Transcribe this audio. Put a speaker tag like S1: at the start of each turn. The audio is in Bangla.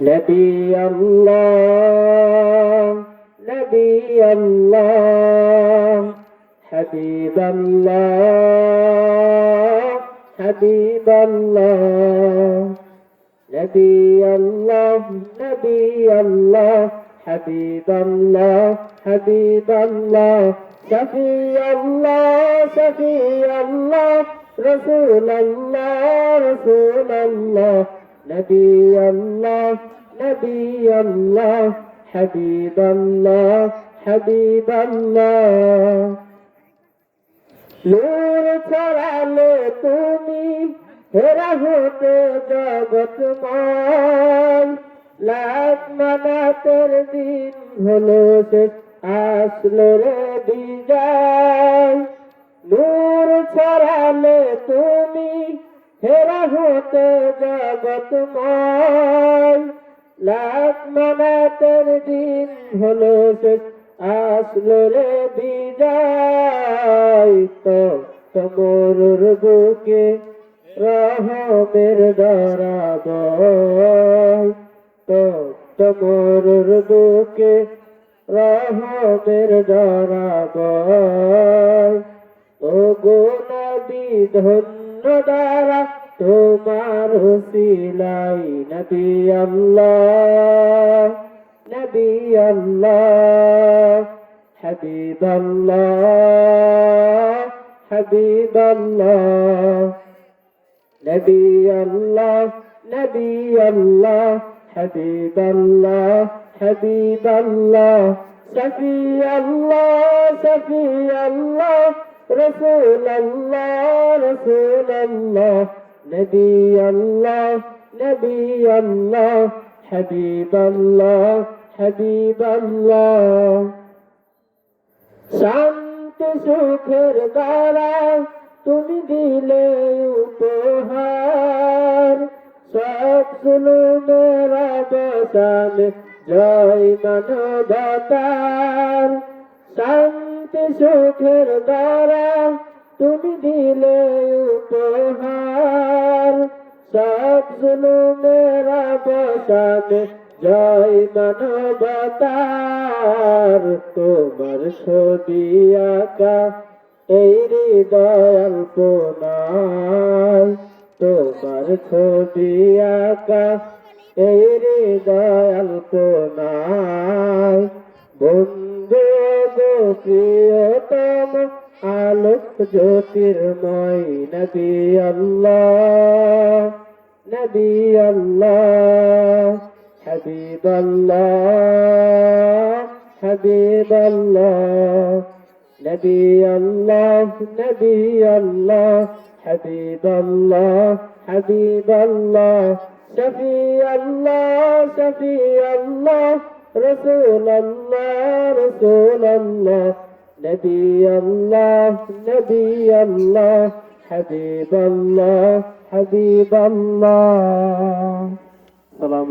S1: نبي الله نبي الله حبيب الله حبيب الله نبي الله نبي الله حبيب الله حبيب الله شفي الله شفي الله رسول الله رسول الله نبي الله نبي الله حبيب الله حبيب الله নূর ছড়ালে তুমি হেরা হতে জগৎময় লাখ মানাতের দিন হলো শেষ আসলো রে বিজয় নূর ছড়ালে তুমি হেরা হতে জগৎময় লাখ মানাতের দিন হলো শেষ আসলো বিজয় তো বুকে রহমের দরাবয়। তো তোমর বুকে রহমের দরাবয়। ও গো নবী ধন্য দ্বারা তোমার হুসিলাই নবী আল্লাহ নবী আল্লাহ হাবিব আল্লাহ হাবিব আল্লাহ নবী আল্লাহ নবী আল্লাহ হাবিব আল্লাহ হাবিব আল্লাহ শফি আল্লাহ শফি আল্লাহ, রসুল আল্লাহ রসুল আল্লাহ। نبي الله نبي الله حبيب الله حبيب الله শান্তি সুখের দ্বারা তুমি দিলে উপহার সব জুলুমের অবসান জয় মানবতার শান্তি সুখের দ্বারা তুমি দিলে উপহার। সব জুলুমের অবসান জয় মানবতার। তোমার ছবি আঁকা এই হৃদয়াল পোনায় তোমার ছবি আঁকা এই হৃদয়াল পোনায় বন্ধু প্রিয়তম আলোক জ্যোতির্ময় নবী আল্লাহ নবী আল্লাহ হবিব আল্লাহ হবিব আল্লাহ নবী আল্লাহ নবী আল্লাহ হবিব আল্লাহ হবিব আল্লাহ, শফি আল্লাহ শফি আল্লাহ, রসুল আল্লাহ نبي الله نبي الله حبيب الله حبيب الله سلام